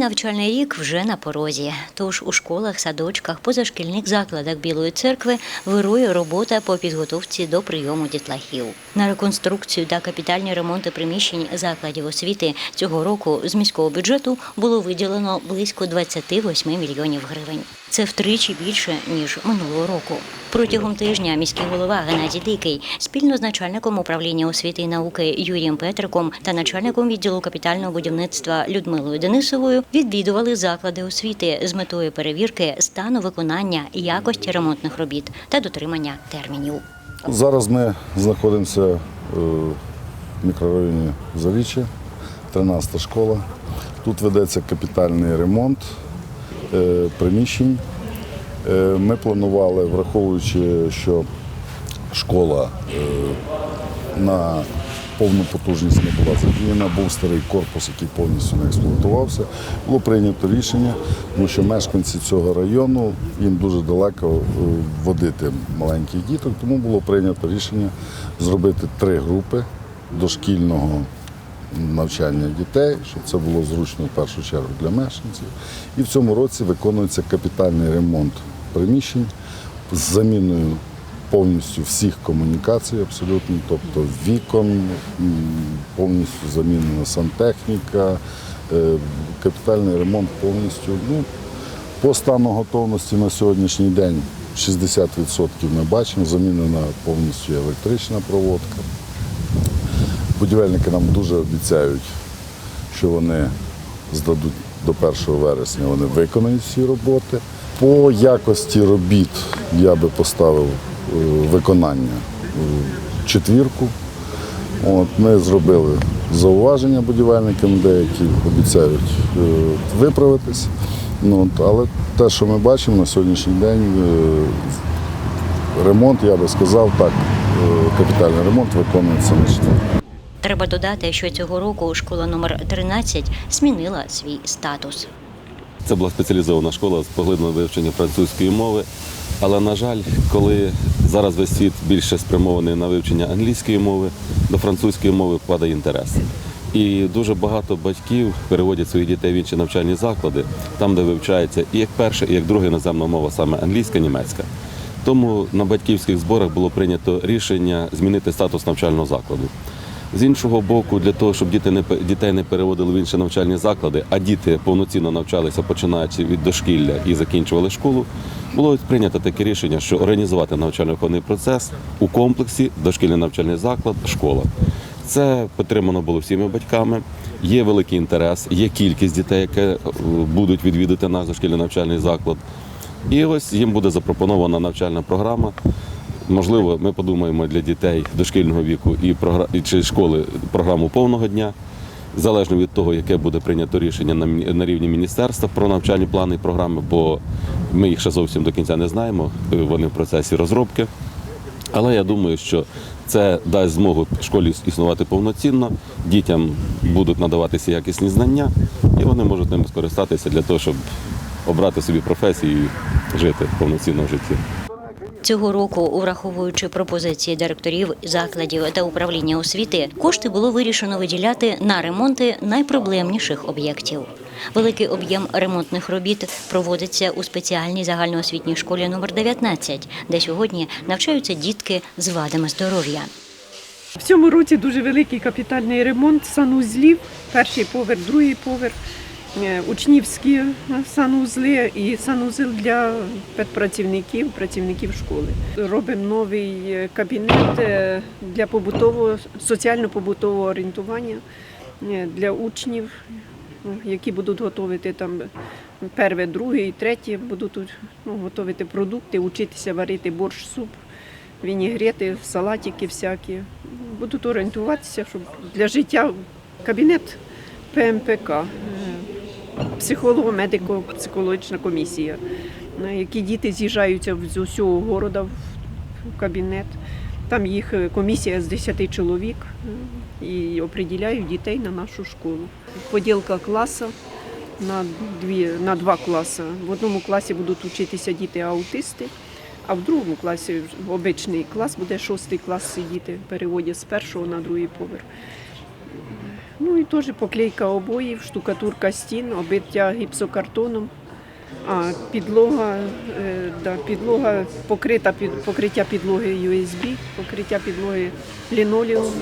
навчальний рік вже на порозі. Тож у школах, садочках, позашкільних закладах Білої церкви вирує робота по підготовці до прийому дітлахів. На реконструкцію та капітальні ремонти приміщень закладів освіти цього року з міського бюджету було виділено близько 28 мільйонів гривень. Це втричі більше ніж минулого року. Протягом тижня міський голова Геннадій Дикий спільно з начальником управління освіти і науки Юрієм Петриком та начальником відділу капітального будівництва Людмилою Денисовою відвідували заклади освіти з метою перевірки стану виконання якості ремонтних робіт та дотримання термінів. Зараз ми знаходимося е, в мікрорайоні Заріччя, 13 школа. Тут ведеться капітальний ремонт приміщень. Е, Ми планували, враховуючи, що школа е, на повну потужність не була задіяна, був старий корпус, який повністю не експлуатувався. Було прийнято рішення, тому що мешканці цього району їм дуже далеко е, водити маленьких діток, тому було прийнято рішення зробити три групи дошкільного навчання дітей, щоб це було зручно в першу чергу для мешканців. І в цьому році виконується капітальний ремонт приміщень з заміною повністю всіх комунікацій, абсолютно, тобто вікон, повністю замінена сантехніка, е, капітальний ремонт повністю. Ну, по стану готовності на сьогоднішній день 60% ми бачимо, замінена повністю електрична проводка. Будівельники нам дуже обіцяють, що вони здадуть до 1 вересня, вони виконають всі роботи. По якості робіт я би поставив е, виконання четвірку. От, ми зробили зауваження будівельникам, деякі обіцяють е, виправитись. Ну, але те, що ми бачимо на сьогоднішній день, е, ремонт, я би сказав так, капітальний ремонт виконується на четвірку. Треба додати, що цього року школа номер 13 змінила свій статус. Це була спеціалізована школа з поглибленим вивченням французької мови. Але, на жаль, коли зараз весь світ більше спрямований на вивчення англійської мови, до французької мови падає інтерес. І дуже багато батьків переводять своїх дітей в інші навчальні заклади, там, де вивчається і як перша, і як друга іноземна мова, саме англійська, німецька. Тому на батьківських зборах було прийнято рішення змінити статус навчального закладу. З іншого боку, для того, щоб діти не дітей не переводили в інші навчальні заклади, а діти повноцінно навчалися, починаючи від дошкілля і закінчували школу, було прийнято таке рішення, що організувати навчально-виховний процес у комплексі дошкільний навчальний заклад, школа. Це підтримано було всіма батьками. Є великий інтерес, є кількість дітей, які е, будуть відвідати наш дошкільний навчальний заклад. І ось їм буде запропонована навчальна програма. Можливо, ми подумаємо для дітей дошкільного віку і чи школи програму повного дня, залежно від того, яке буде прийнято рішення на, рівні міністерства про навчальні плани і програми, бо ми їх ще зовсім до кінця не знаємо. е, Вони в процесі розробки. Але я думаю, що це дасть змогу школі існувати повноцінно, дітям будуть надаватися якісні знання, і вони можуть ними скористатися для того, щоб обрати собі професію і жити повноцінно в житті. Цього року, враховуючи пропозиції директорів закладів та управління освіти, кошти було вирішено виділяти на ремонти найпроблемніших об'єктів. Великий об'єм ремонтних робіт проводиться у спеціальній загальноосвітній школі номер 19, де сьогодні навчаються дітки з вадами здоров'я. В цьому році дуже великий капітальний ремонт санузлів, перший поверх, другий поверх, учнівські е, санузли і санузел для педпрацівників, працівників школи. Робимо новий е, кабінет е, для побутового, соціально-побутового орієнтування для учнів, які будуть готувати там перше, друге і третє, будуть ну, готувати продукти, учитися варити борщ, суп вінігрети, салатики всякі. Будуть орієнтуватися, щоб для життя кабінет ПМПК, психолого-медико-психологічна комісія, які діти з'їжджаються з усього города в кабінет. Там їх е, комісія з 10 чоловік е, і определяють дітей на нашу школу. Поділка класу на, дві, на два класи. В одному класі будуть вчитися діти-аутисти, а в другому класі обичний клас буде шостий клас сидіти, переводять з першого на другий поверх. Ну і теж поклейка обоїв, штукатурка стін, обиття гіпсокартоном. А підлога, е, да, підлога покрита під покриття підлоги USB, покриття підлоги лінолеум,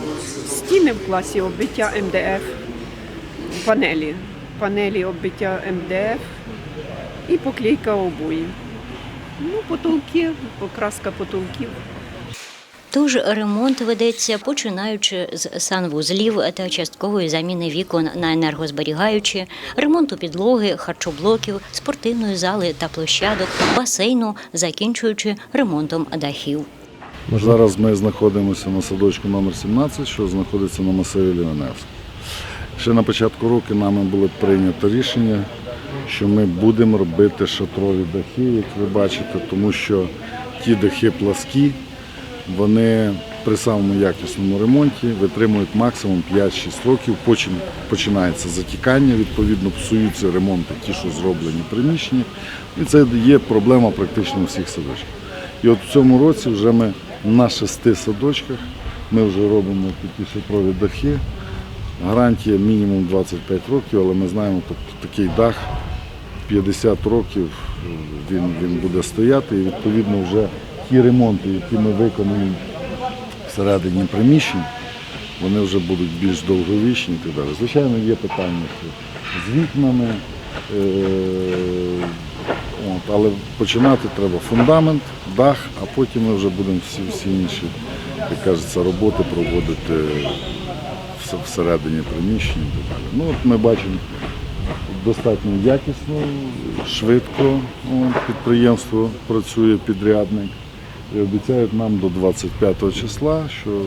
стіни в класі оббиття МДФ, панелі, панелі оббиття МДФ і поклейка обоїв. Ну, потолки, покраска потолків. Тож ремонт ведеться починаючи з санвузлів та часткової заміни вікон на енергозберігаючі, ремонту підлоги, харчоблоків, спортивної зали та площадок, басейну, закінчуючи ремонтом дахів. Зараз ми знаходимося на садочку номер 17, що знаходиться на масиві Лівеневська. Ще на початку року нами було прийнято рішення, що ми будемо робити шатрові дахи, як ви бачите, тому що ті дахи пласкі, вони при самому якісному ремонті витримують максимум 5-6 років, потім починається затікання, відповідно псуються ремонти, ті, що зроблені приміщення. І це є проблема практично всіх садочках. І от в цьому році вже ми на шести садочках ми вже робимо такі шатрові дахи. Гарантія мінімум 25 років, але ми знаємо, тобто такий дах 50 років е, він, він буде стояти і відповідно вже ті ремонти, які ми виконуємо всередині приміщень, вони вже будуть більш довговічні і так далі. Звичайно, є питання з вікнами, е, але починати треба фундамент, дах, а потім ми вже будемо всі, всі інші, як кажеться, роботи проводити всередині приміщень і так далі. Ну, от ми бачимо достатньо якісно, швидко підприємство працює підрядник. І обіцяють нам до 25 числа, що е,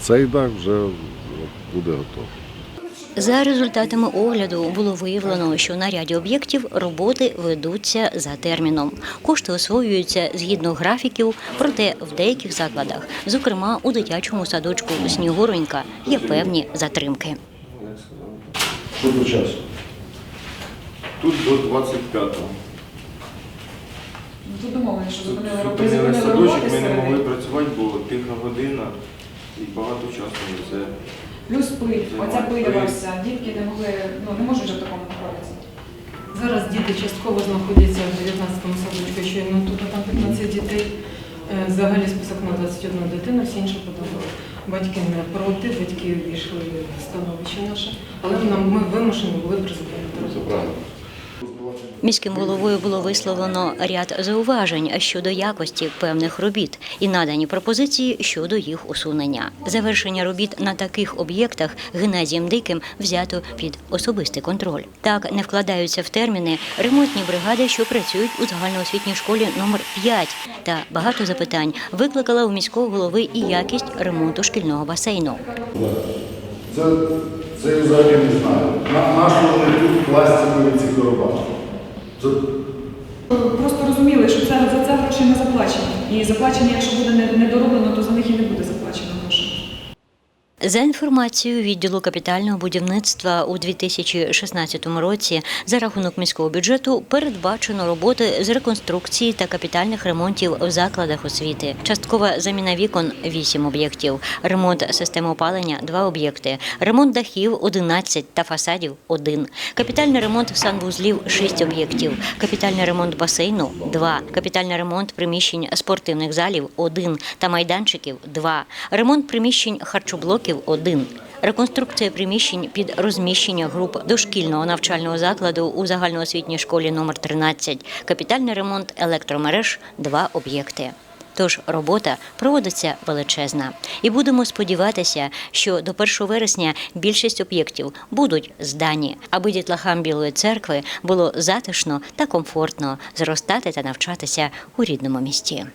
цей дах вже буде готовий. За результатами огляду було виявлено, що на ряді об'єктів роботи ведуться за терміном. Кошти освоюються згідно графіків, проте в деяких закладах, зокрема у дитячому садочку Снігуронька, є певні затримки. Що часу? Тут до 25-го. Тут домовлені, що зупинили роботи. Зупинили зупинили садочок, роботи ми не могли працювати, бо тиха година і багато часу на це. Плюс пиль. Оця ваша. Дітки не могли, ну не можуть вже в такому знаходитися. Зараз діти частково знаходяться в 19-му садочку, щойно тут, там 15 дітей. Е, Загальний список на 21 дитину, всі інші подали. Батьки не проти, батьки війшли в становище наше, але нам ми вимушені були призупинити роботу. Міським головою було висловлено ряд зауважень щодо якості певних робіт і надані пропозиції щодо їх усунення. Завершення робіт на таких об'єктах Геннадієм Диким взято під особистий контроль. Так не вкладаються в терміни ремонтні бригади, що працюють у загальноосвітній школі номер 5 Та багато запитань викликала у міського голови і якість ремонту шкільного басейну. Це, це взагалі не знаю. На, на що тут пластикові ці короба? Просто розуміли, що це, за це гроші не заплачені. І заплачені, якщо буде недороблено, то за них і не буде заплачено. За інформацією відділу капітального будівництва у 2016 році за рахунок міського бюджету передбачено роботи з реконструкції та капітальних ремонтів в закладах освіти. Часткова заміна вікон 8 об'єктів, ремонт системи опалення 2 об'єкти, ремонт дахів 11 та фасадів 1, капітальний ремонт санвузлів 6 об'єктів, капітальний ремонт басейну 2, капітальний ремонт приміщень спортивних залів 1 та майданчиків 2, ремонт приміщень харчоблоків 1. Реконструкція приміщень під розміщення груп дошкільного навчального закладу у загальноосвітній школі номер 13, капітальний ремонт електромереж 2 об'єкти. Тож робота проводиться величезна, і будемо сподіватися, що до 1 вересня більшість об'єктів будуть здані, аби дітлахам Білої церкви було затишно та комфортно зростати та навчатися у рідному місті.